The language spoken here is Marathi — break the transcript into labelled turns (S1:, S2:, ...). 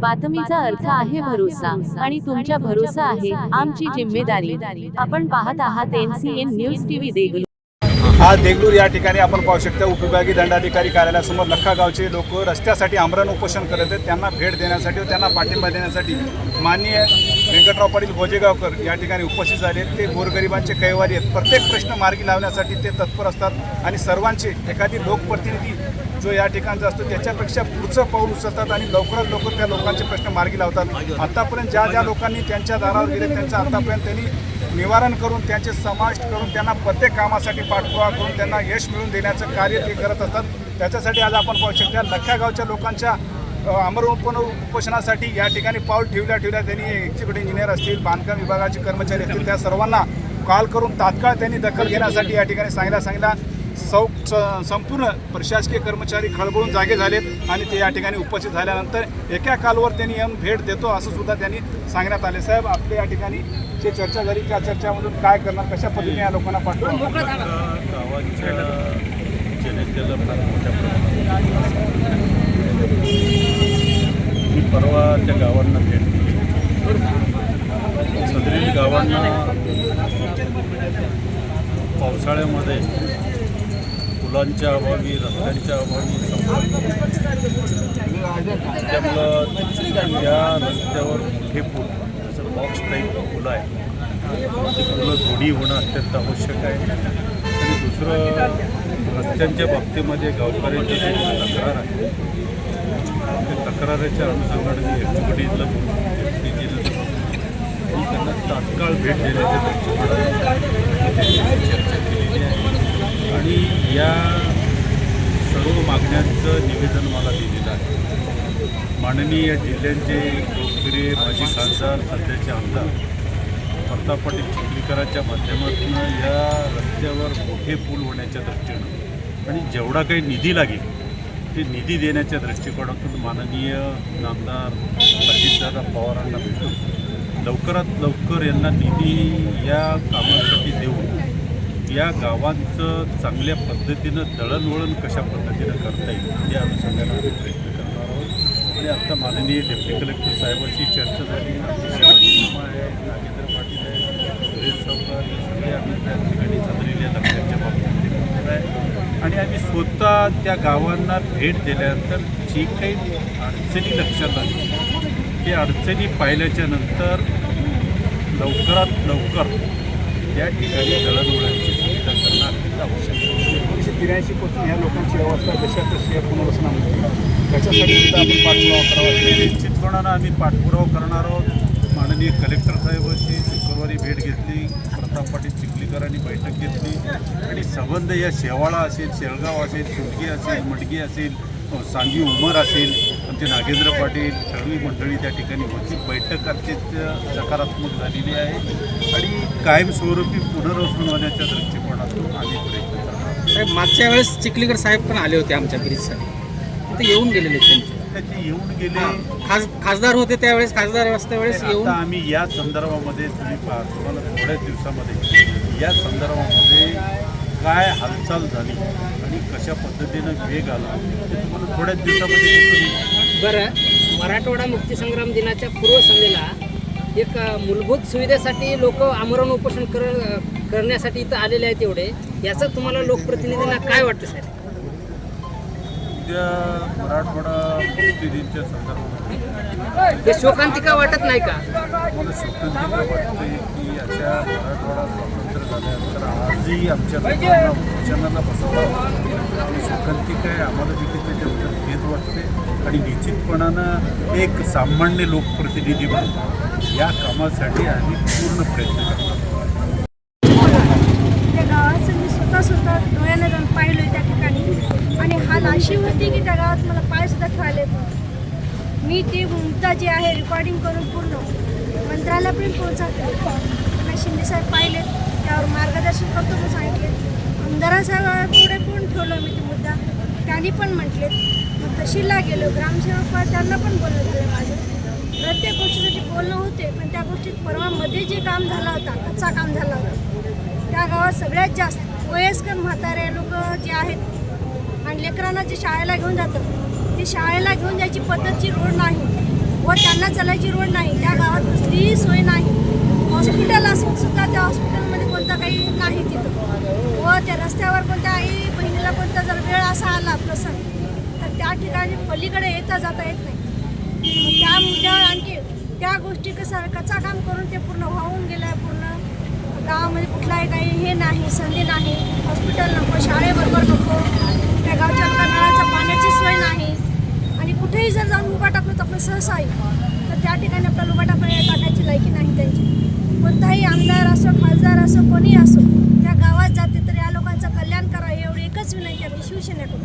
S1: बातमीचा अर्थ आहे भरोसा आणि तुमच्या भरोसा आहे आमची जिम्मेदारी. आपण पाहत आहात एनसीएन न्यूज टीव्ही देगलू
S2: आज देगलूर. या ठिकाणी आपण पाहू शकता उपविभागीय दंडाधिकारी कार्यालयासमोर लखा गावचे लोक रस्त्यासाठी आमरण उपोषण करत आहेत. त्यांना भेट देण्यासाठी व त्यांना पाठिंबा देण्यासाठी माननीय व्यंकटराव पाटील भोजेगावकर या ठिकाणी उपस्थित झाले आहेत. ते गोरगरिबांचे कैवारी आहेत. प्रत्येक प्रश्न मार्गी लावण्यासाठी ते तत्पर असतात आणि सर्वांचे एखादी लोकप्रतिनिधी जो या ठिकाणचा असतो त्याच्यापेक्षा पुढचं पाऊल उचलतात आणि लवकरात लवकर त्या लोकांचे प्रश्न मार्गी लावतात. आतापर्यंत ज्या ज्या लोकांनी त्यांच्या दारावर गेले त्यांचं आतापर्यंत त्यांनी निवारण करून त्यांचे समाविष्ट करून त्यांना प्रत्येक कामासाठी पाठपुरावा करून त्यांना यश मिळवून देण्याचं कार्य ते करत असतात. त्याच्यासाठी आज आपण पाहू शकता लख्या गावच्या लोकांच्या अमर उपन उपोषणासाठी या ठिकाणी पाऊल ठेवल्या ठेवल्या त्यांनी. एक्झिक्युटिव्ह इंजिनियर असतील बांधकाम विभागाचे कर्मचारी असतील त्या सर्वांना कॉल करून तात्काळ त्यांनी दखल घेण्यासाठी या ठिकाणी सांगितलं सांगितला. सौ संपूर्ण प्रशासकीय कर्मचारी खळबळून जागे झालेत आणि ते या ठिकाणी उपस्थित झाल्यानंतर एका कालवर त्यांनी येऊन भेट देतो असं सुद्धा त्यांनी सांगण्यात आले. साहेब आपल्या या ठिकाणी जे चर्चा झाली त्या चर्चामधून काय करणार कशा पद्धतीने या लोकांना
S3: मी परवा त्या गावांना भेट सदरील गावांना पावसाळ्यामध्ये फुलांच्या अभावी रस्त्यांच्या अभावी त्यामुळं या रस्त्यावर मोठे पूल जसं बॉक्स टाईप फुलं आहे. ती फुलं जोडी होणं अत्यंत आवश्यक आहे. आणि दुसरं रस्त्यांच्या बाबतीमध्ये गावकऱ्यांची जी तक्रार आहे त्या तक्रारीच्या अनुषंगाने मी एक्झिक्युटिव्हला त्यांना तात्काळ भेट देण्याच्या दृष्टिकोनातून चर्चा केलेली आहे. आणि या सर्व मागण्यांचं निवेदन मला दिलेलं आहे. माननीय जिल्ह्यांचे लोकप्रिय माजी खासदार सध्याचे आमदार प्रताप पाटील चिखलीकरांच्या माध्यमातून या रस्त्यावर मोठे पूल होण्याच्या दृष्टीनं आणि जेवढा काही निधी लागेल ते निधी देण्याच्या दृष्टिकोनातून माननीय नामदार अजितदादा पवारांना भेटून लवकरात लवकर यांना निधी या कामासाठी देऊन या गावांचं चांगल्या पद्धतीनं दळणवळण कशा पद्धतीनं करता येईल या अनुषंगाने आम्ही प्रयत्न करणार आहोत. आणि आता माननीय डेप्टी कलेक्टर साहेबांशी चर्चा झाली. आमचे शिवाजी आहे नागेंद्र पाटील आहे सुरेश चौकार हे सगळे आम्ही त्या ठिकाणी सदरिल्या लक्षांच्या बाबतीमध्ये करणार आहे. आणि आम्ही स्वतः त्या गावांना भेट दिल्यानंतर जी काही अडचणी लक्षात आली ते अडचणी पाहिल्याच्या नंतर लवकरात लवकर त्या ठिकाणी दळणवळणाची
S2: एकोणीसशे त्र्याऐंशी पासून ह्या लोकांची अवस्था जशा तशी आहे पुनर्वसनामध्ये त्याच्यासाठी सुद्धा आपण पाठपुरावा करावा.
S3: हे निश्चितपणानं आम्ही पाठपुरावा करणार आहोत. माननीय कलेक्टर साहेबांची शुक्रवारी भेट घेतली प्रताप पाटील चिखलीकरांनी बैठक घेतली. आणि संबंध या शेवाळा असेल शेळगाव असेल सुंदगी असेल मडगी असेल सांगी उमर असेल आमचे नागेंद्र पाटील सगळी मंडळी त्या ठिकाणी होती. बैठक अत्यंत सकारात्मक झालेली आहे. आणि कायमस्वरूपी पुनर्वसन होण्याच्या दृष्टिकोनातून आम्ही प्रयत्न करणार
S4: मागच्या वेळेस चिखलीकर साहेब पण आले होते आमच्या ब्रिजसाठी तिथे येऊन गेलेले त्यांचे.
S3: त्याचे येऊन गेले.
S4: खास खासदार होते त्यावेळेस खासदार असत्या वेळेस येऊन
S3: आम्ही या संदर्भामध्ये तुम्ही पहा तुम्हाला थोड्याच दिवसामध्ये या संदर्भामध्ये काय हालचाल झाली आणि कशा पद्धतीनं वेग आला ते तुम्हाला थोड्याच दिवसामध्ये दिसून.
S5: बरं मराठवाडा मुक्तीसंग्राम दिनाच्या पूर्वसंध्येला एक मूलभूत सुविधेसाठी लोक आमरण उपोषण कर करण्यासाठी इथं आलेले आहेत एवढे. याचं तुम्हाला लोकप्रतिनिधींना काय वाटतं साहेब?
S3: उद्या मराठवाडा मुक्ती दिनच्या संदर्भामध्ये
S5: हे शोकांतिका वाटत नाही का?
S3: मला शोकांतिका वाटते की अशा मराठवाडा झाल्यानंतर आजही आमच्या लोकांना बसवला आणि शोकांतिक आहे आम्हाला देखील त्याच्याबद्दल खेद वाटते. आणि निश्चितपणानं एक सामान्य लोकप्रतिनिधी म्हणून या कामासाठी आम्ही पूर्ण प्रयत्न करतो.
S6: त्या गावाचं मी स्वतः स्वतः डोळ्याने जाऊन पाहिलं त्या ठिकाणी. आणि हाल अशी होती की त्या गावात मला पायसुद्धा खाले मी ते मुमता जे आहे रेकॉर्डिंग करून पूर्ण मंत्रालयापर्यंत पोहोचवते. मी शिंदेसाहेब पाहिले त्यावर मार्गदर्शन करतो म्हणून सांगितले. आमदारासाहेब कोण पण ठेवलं मी ते मुद्दा? त्यांनी पण म्हटले. मग तहसीलला गेलो. ग्रामसेवक त्यांना पण बोलणं झालं माझं. प्रत्येक गोष्टीसाठी बोलणं होते पण त्या गोष्टीत परवामध्ये जे काम झाला होता कच्चा काम झाला होता. त्या गावात सगळ्यात जास्त वयस्कर म्हातारे लोक जे आहेत आणि लेकरांना जे शाळेला घेऊन जातात ते शाळेला घेऊन जायची पद्धतची रोड नाही व त्यांना चालायची रोड नाही. त्या गावात कसलीही सोय नाही. हॉस्पिटल असून सुद्धा त्या हॉस्पिटलमध्ये कोणता काही नाही तिथं. व त्या रस्त्यावर कोणत्या आई बहिणीला कोणता जर वेळ असा आला प्रसंग तर त्या ठिकाणी पलीकडे येता जाता येत नाही. त्या मुद्द्यावर आणखी त्या गोष्टी कसं कचा काम करून ते पूर्ण वाहून गेलं आहे पूर्ण गावामध्ये कुठलाही काही हे नाही संधी नाही. हॉस्पिटल नको शाळेबरोबर नको त्या गावच्या लोकांना नळाच्या पाण्याची सोय नाही. आणि कुठेही जर जाऊन उभा टाकलो तर आपलं सहसा येऊ तर त्या ठिकाणी आपल्याला उभा टाक टाकायची लायकी नाही त्यांची कोणताही आमदार असो खासदार असो कोणी असो त्या गावात जाते तर या लोकांचं कल्याण करा एवढी एकच विनंती आम्ही शिवसेनेकडून.